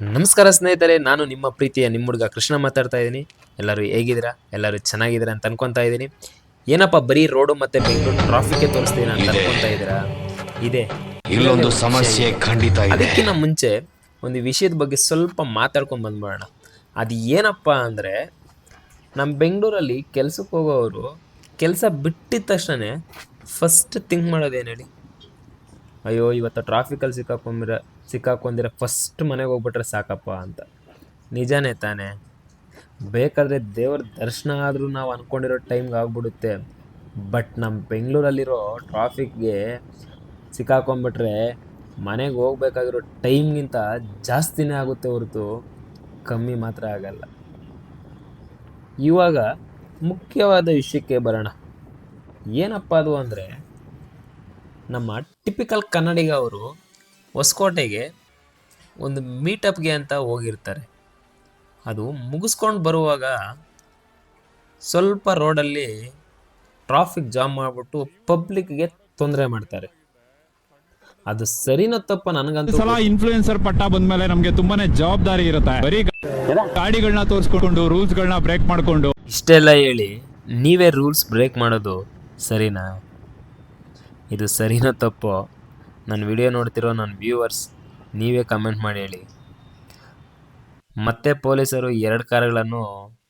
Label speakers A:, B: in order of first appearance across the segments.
A: ನಮಸ್ಕಾರ ಸ್ನೇಹಿತರೆ ನಾನು ನಿಮ್ಮ ಪ್ರೀತಿಯ ನಿಮ್ಮ ಹುಡುಗ ಕೃಷ್ಣ ಮಾತಾಡ್ತಾ ಇದ್ದೀನಿ. ಎಲ್ಲರೂ ಹೇಗಿದ್ದೀರಾ? ಎಲ್ಲರೂ ಚೆನ್ನಾಗಿದ್ದೀರಾ ಅಂತ ಅನ್ಕೊತಾ ಇದ್ದೀನಿ. ಏನಪ್ಪ ಬರೀ ರೋಡು ಮತ್ತೆ ಬೆಂಗಳೂರು ಟ್ರಾಫಿಕ್ಗೆ ತೋರಿಸ್ತೀನಿ ಅಂತ ಅನ್ಕೊತಾ ಇದ್ದೀರಾ? ಇದೆ.
B: ಇಲ್ಲೊಂದು ಸಮಸ್ಯೆ ಖಂಡಿತ
A: ಅದಕ್ಕಿಂತ ಮುಂಚೆ ಒಂದು ವಿಷಯದ ಬಗ್ಗೆ ಸ್ವಲ್ಪ ಮಾತಾಡ್ಕೊಂಡು ಬಂದ್ಬಿಡೋಣ. ಅದು ಏನಪ್ಪ ಅಂದರೆ ನಮ್ಮ ಬೆಂಗಳೂರಲ್ಲಿ ಕೆಲಸಕ್ಕೆ ಹೋಗೋವರು ಕೆಲಸ ಬಿಟ್ಟಿದ ತಕ್ಷಣ ಫಸ್ಟ್ ಥಿಂಕ್ ಮಾಡೋದೇನು ಹೇಳಿ? ಅಯ್ಯೋ ಇವತ್ತು ಟ್ರಾಫಿಕಲ್ಲಿ ಸಿಕ್ಕಾಕೊಂಬಿರ ಸಿಕ್ಕಾಕೊಂಡಿರ ಫಸ್ಟ್ ಮನೆಗೆ ಹೋಗ್ಬಿಟ್ರೆ ಸಾಕಪ್ಪ ಅಂತ. ನಿಜಾನೇ ತಾನೇ. ಬೇಕಾದರೆ ದೇವ್ರ ದರ್ಶನ ಆದರೂ ನಾವು ಅಂದ್ಕೊಂಡಿರೋ ಟೈಮ್ಗೆ ಆಗ್ಬಿಡುತ್ತೆ. ಬಟ್ ನಮ್ಮ ಬೆಂಗಳೂರಲ್ಲಿರೋ ಟ್ರಾಫಿಕ್ಗೆ ಸಿಕ್ಕಾಕೊಂಡ್ಬಿಟ್ರೆ ಮನೆಗೆ ಹೋಗ್ಬೇಕಾಗಿರೋ ಟೈಮ್ಗಿಂತ ಜಾಸ್ತಿನೇ ಆಗುತ್ತೆ ಹೊರತು. ಕಮ್ಮಿ ಮಾತ್ರ ಆಗಲ್ಲ. ಇವಾಗ ಮುಖ್ಯವಾದ ವಿಷಯಕ್ಕೆ ಬರೋಣ. ಏನಪ್ಪ ಅದು ಅಂದರೆ ನಮ್ಮ ಟಿಪಿಕಲ್ ಕನ್ನಡಿಗ ಅವರು ಹೊಸಕೋಟೆಗೆ ಒಂದು ಮೀಟಪ್ಗೆ ಅಂತ ಹೋಗಿರ್ತಾರೆ. ಅದು ಮುಗಿಸ್ಕೊಂಡು ಬರುವಾಗ ಸ್ವಲ್ಪ ರೋಡಲ್ಲಿ ಟ್ರಾಫಿಕ್ ಜಾಮ್ ಮಾಡಿಬಿಟ್ಟು ಪಬ್ಲಿಕ್ಗೆ ತೊಂದರೆ ಮಾಡ್ತಾರೆ. ಅದು ಸರಿನೋ ತಪ್ಪ ನನಗಂತೂ
C: ಸಲ ಇನ್ಫ್ಲೂಯೆನ್ಸರ್ ಪಟ್ಟ ಬಂದ್ಮೇಲೆ ನಮಗೆ ತುಂಬಾನೇ ಜವಾಬ್ದಾರಿ ಇರುತ್ತೆ. ಬರೀ ಗಾಡಿಗಳನ್ನ ತೋರಿಸ್ಕೊಂಡು ರೂಲ್ಸ್ ಗಳನ್ನ ಬ್ರೇಕ್ ಮಾಡಿಕೊಂಡು.
A: ಇಷ್ಟೆಲ್ಲ ಹೇಳಿ ನೀವೇ ರೂಲ್ಸ್ ಬ್ರೇಕ್ ಮಾಡೋದು ಸರಿನಾ? ಇದು ಸರಿನೋ ತಪ್ಪೋ? ನನ್ನ ವಿಡಿಯೋ ನೋಡ್ತಿರೋ ನನ್ನ ವ್ಯೂವರ್ಸ್ ನೀವೇ ಕಮೆಂಟ್ ಮಾಡಿ ಹೇಳಿ. ಮತ್ತೆ ಪೊಲೀಸರು ಎರಡು ಕಾರುಗಳನ್ನು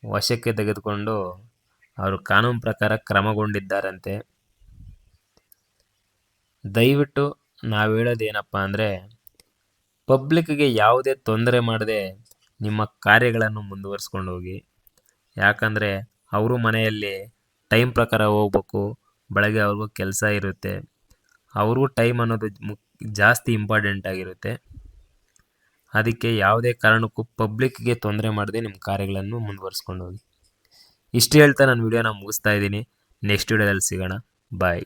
A: ವಶಕ್ಕೆ ತೆಗೆದುಕೊಂಡು ಅವರು ಕಾನೂನು ಪ್ರಕಾರ ಕ್ರಮಗೊಂಡಿದ್ದಾರಂತೆ. ದಯವಿಟ್ಟು ನಾವು ಹೇಳೋದೇನಪ್ಪ ಅಂದರೆ ಪಬ್ಲಿಕ್ಗೆ ಯಾವುದೇ ತೊಂದರೆ ಮಾಡದೆ ನಿಮ್ಮ ಕಾರ್ಯಗಳನ್ನು ಮುಂದುವರಿಸ್ಕೊಂಡು ಹೋಗಿ. ಯಾಕಂದರೆ, ಅವರು ಮನೆಯಲ್ಲಿ ಟೈಮ್ ಪ್ರಕಾರ ಹೋಗ್ಬೇಕು, ಬೆಳಗ್ಗೆ ಅವ್ರಿಗೂ ಕೆಲಸ ಇರುತ್ತೆ. ಅವ್ರಿಗೂ ಟೈಮ್ ಅನ್ನೋದು ಮುಕ್, ಜಾಸ್ತಿ ಇಂಪಾರ್ಟೆಂಟ್ ಆಗಿರುತ್ತೆ. ಅದಕ್ಕೆ ಯಾವುದೇ ಕಾರಣಕ್ಕೂ ಪಬ್ಲಿಕ್ಗೆ ತೊಂದರೆ ಮಾಡದೆ ನಿಮ್ಮ ಕಾರ್ಯಗಳನ್ನು ಮುಂದುವರಿಸ್ಕೊಂಡು ಹೋಗಿ. ಇಷ್ಟು ಹೇಳ್ತಾ ನಾನು ವಿಡಿಯೋನ ಮುಗಿಸ್ತಾ ಇದ್ದೀನಿ. ನೆಕ್ಸ್ಟ್ ವಿಡಿಯೋದಲ್ಲಿ ಸಿಗೋಣ. ಬಾಯ್